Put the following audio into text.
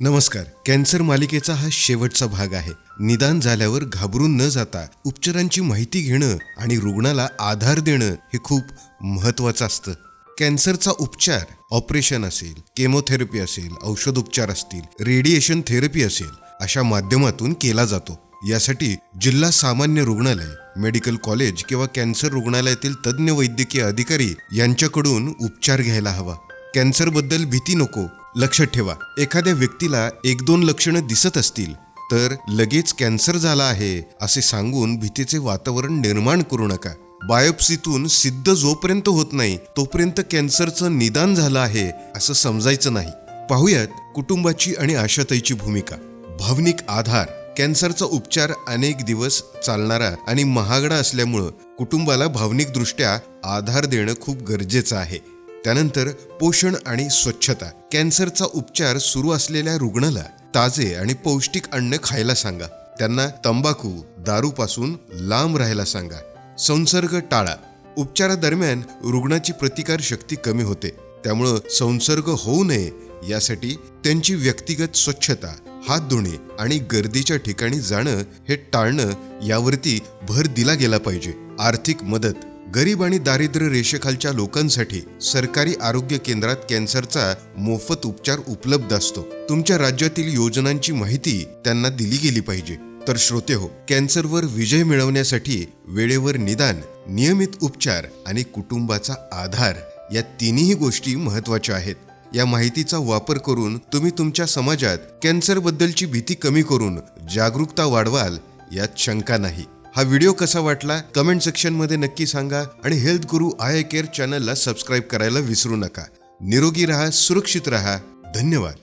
नमस्कार. कॅन्सर मालिकेचा हा शेवटचा भाग आहे. निदान झाल्यावर घाबरून न जाता उपचारांची माहिती घेणं आणि रुग्णाला आधार देणं हे खूप महत्वाचं असतं. कॅन्सरचा उपचार ऑपरेशन असेल केमोथेरपी असेल औषधोपचार असतील रेडिएशन थेरपी असेल अशा माध्यमातून केला जातो. यासाठी जिल्हा सामान्य रुग्णालय मेडिकल कॉलेज किंवा कॅन्सर रुग्णालयातील तज्ज्ञ वैद्यकीय अधिकारी यांच्याकडून उपचार घ्यायला हवा. कॅन्सरबद्दल भीती नको. लक्षात ठेवा एखाद्या व्यक्तीला एक दोन लक्षणं दिसत असतील तर लगेच कॅन्सर झाला आहे असे सांगून भीतीचे वातावरण निर्माण करू नका. बायोप्सीतून सिद्ध जोपर्यंत होत नाही तोपर्यंत कॅन्सरचं निदान झालं आहे असं समजायचं नाही. पाहुयात कुटुंबाची आणि आशाताईची भूमिका. भावनिक आधार. कॅन्सरचा उपचार अनेक दिवस चालणारा आणि महागडा असल्यामुळं कुटुंबाला भावनिकदृष्ट्या आधार देणं खूप गरजेचं आहे. त्यानंतर पोषण आणि स्वच्छता. कॅन्सरचा उपचार सुरू असलेल्या रुग्णाला ताजे आणि पौष्टिक अन्न खायला सांगा. त्यांना तंबाखू दारूपासून लांब राहायला सांगा. संसर्ग टाळा. उपचारादरम्यान रुग्णाची प्रतिकार शक्ती कमी होते. त्यामुळं संसर्ग होऊ नये यासाठी त्यांची व्यक्तिगत स्वच्छता हात धुणे आणि गर्दीच्या ठिकाणी जाणं हे टाळणं यावरती भर दिला गेला पाहिजे. आर्थिक मदत. गरीब आणि दारिद्र्य रेषेखालच्या लोकांसाठी सरकारी आरोग्य केंद्रात कॅन्सरचा मोफत उपचार उपलब्ध असतो. तुमच्या राज्यातील योजनांची माहिती त्यांना दिली गेली पाहिजे. तर श्रोते हो कॅन्सरवर विजय मिळवण्यासाठी वेळेवर निदान नियमित उपचार आणि कुटुंबाचा आधार या तिन्ही गोष्टी महत्त्वाच्या आहेत. या माहितीचा वापर करून तुम्ही तुमच्या समाजात कॅन्सरबद्दलची भीती कमी करून जागरूकता वाढवाल यात शंका नाही. हा व्हिडिओ कसा वाटला कमेंट सेक्शनमध्ये नक्की सांगा आणि हेल्थ गुरु आय केअर चॅनलला सबस्क्राईब करायला विसरू नका. निरोगी रहा सुरक्षित रहा. धन्यवाद.